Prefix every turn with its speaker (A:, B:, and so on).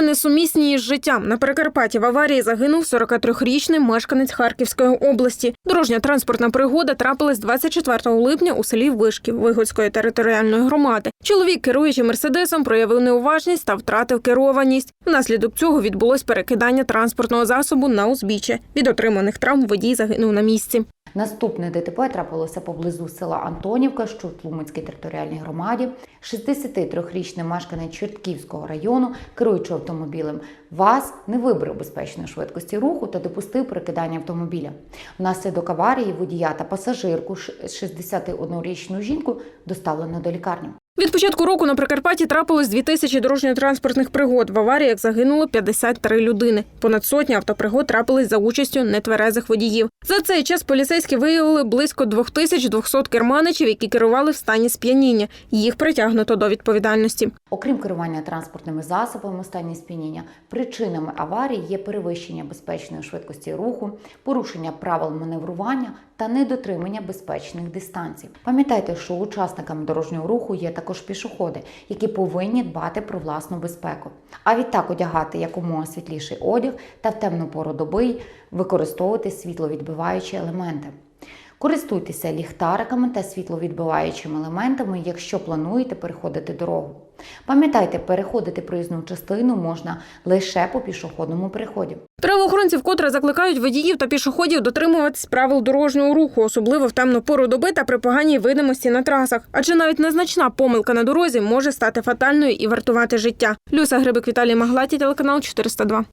A: Небезпеки несумісні із життям. На Прикарпатті в аварії загинув 43-річний мешканець Харківської області. Дорожня транспортна пригода трапилась 24 липня у селі Вишків Вигодської територіальної громади. Чоловік, керуючи мерседесом, проявив неуважність та втратив керованість. Внаслідок цього відбулось перекидання транспортного засобу на узбіччя. Від отриманих травм водій загинув на місці.
B: Наступне ДТП трапилося поблизу села Антонівка, що в Тлумацькій територіальній громаді. 63-річний мешканець Чортківського району, керуючи автомобілем, ВАЗ не вибрав безпечної швидкості руху та допустив перекидання автомобіля. Внаслідок аварії водія та пасажирку, ш- 61-річну жінку, доставлено до лікарні.
A: Від початку року на Прикарпатті трапилось 2000 дорожньо-транспортних пригод. В аваріях загинуло 53 людини. Понад сотня автопригод трапились за участю нетверезих водіїв. За цей час поліцейські виявили близько 2200 керманичів, які керували в стані сп'яніння. Їх притягнуто до відповідальності.
B: Окрім керування транспортними засобами у стані сп'яніння, причинами аварії є перевищення безпечної швидкості руху, порушення правил маневрування та недотримання безпечних дистанцій. Пам'ятайте, що учасниками дорожнього руху є також пішоходи, які повинні дбати про власну безпеку. А відтак одягати якомога світліший одяг та в темну пору доби використовувати світловідбиваючі елементи. Користуйтеся ліхтариками та світловідбиваючими елементами, якщо плануєте переходити дорогу. Пам'ятайте, переходити проїзну частину можна лише по пішохідному переході.
A: Правоохоронці вкотре закликають водіїв та пішоходів дотримуватись правил дорожнього руху, особливо в темну пору доби та при поганій видимості на трасах. Адже навіть незначна помилка на дорозі може стати фатальною і вартувати життя. Люся Грибик Віталій Маглаті, телеканал 402.